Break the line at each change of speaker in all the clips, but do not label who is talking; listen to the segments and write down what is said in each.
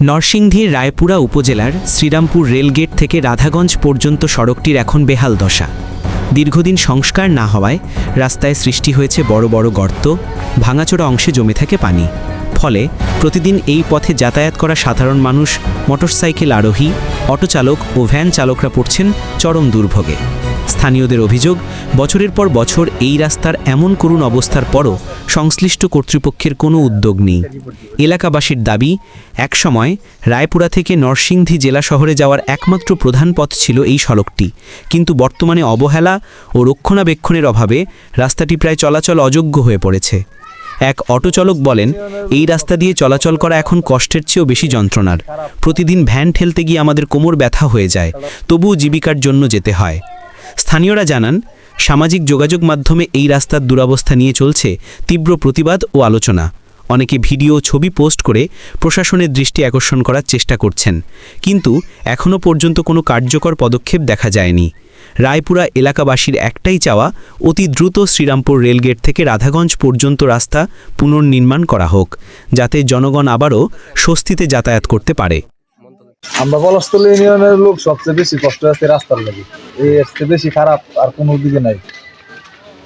নরসিংদীর রায়পুরা উপজেলার শ্রীরামপুর রেলগেট থেকে রাধাগঞ্জ পর্যন্ত সড়কটির এখন বেহাল দশা। দীর্ঘদিন সংস্কার না হওয়ায় রাস্তায় সৃষ্টি হয়েছে বড় বড় গর্ত, ভাঙাচোরা অংশে জমে থাকে পানি। ফলে প্রতিদিন এই পথে যাতায়াত করা সাধারণ মানুষ, মোটরসাইকেল আরোহী অটো চালক ও ভ্যান চালকরা পড়ছেন চরম দুর্ভোগে। স্থানীয়দের অভিযোগ, বছরের পর বছর এই রাস্তার এমন করুণ অবস্থার পরও সংশ্লিষ্ট কর্তৃপক্ষের কোনো উদ্যোগ নেই। এলাকাবাসীর দাবি, একসময় রায়পুরা থেকে নরসিংদী জেলা শহরে যাওয়ার একমাত্র প্রধান পথ ছিল এই সড়কটি। কিন্তু বর্তমানে অবহেলা ও রক্ষণাবেক্ষণের অভাবে রাস্তাটি প্রায় চলাচল অযোগ্য হয়ে পড়েছে। এক অটো চালক বলেন, এই রাস্তা দিয়ে চলাচল করা এখন কষ্টের চেয়েও বেশি যন্ত্রণার। প্রতিদিন ভ্যান ঠেলতে গিয়ে আমাদের কোমর ব্যথা হয়ে যায়। তবুও জীবিকার জন্য যেতে হয়। স্থানীয়রা জানান, সামাজিক যোগাযোগ মাধ্যমে এই রাস্তার দুরবস্থা নিয়ে চলছে তীব্র প্রতিবাদ ও আলোচনা। অনেকে ভিডিও ছবি পোস্ট করে প্রশাসনের দৃষ্টি আকর্ষণ করার চেষ্টা করছেন, কিন্তু এখনও পর্যন্ত কোনো কার্যকর পদক্ষেপ দেখা যায়নি। রায়পুরা এলাকাবাসীর একটাই চাওয়া, অতি দ্রুত শ্রীরামপুর রেলগেট থেকে রাধাগঞ্জ পর্যন্ত রাস্তা পুনর্নির্মাণ করা হোক, যাতে জনগণ আবারও স্বস্তিতে যাতায়াত করতে পারে।
আমরা পলাশতল ইউনিয়নের লোক সবচেয়ে বেশি কষ্ট আছে রাস্তার লাগে। এই রাস্তা বেশি খারাপ আর কোনো দিকে নাই।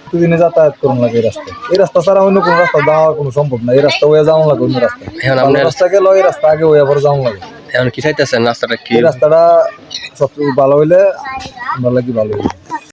প্রতিদিনে যাতায়াত করুন লাগে এই রাস্তা এই রাস্তা ছাড়া অন্য কোনো রাস্তা যাওয়া কোনো সম্ভব না। এই রাস্তা ওয়ে যাওয়া লাগে অন্য রাস্তা
এখন আপনার
রাস্তা গেল এই রাস্তা আগে ওয়ে আবার যাওয়া লাগে।
এখন কি চাইতেছেন? রাস্তাটা কি?
রাস্তাটা সবচেয়ে ভালো হইলে আমরা লাগি ভালো হইলে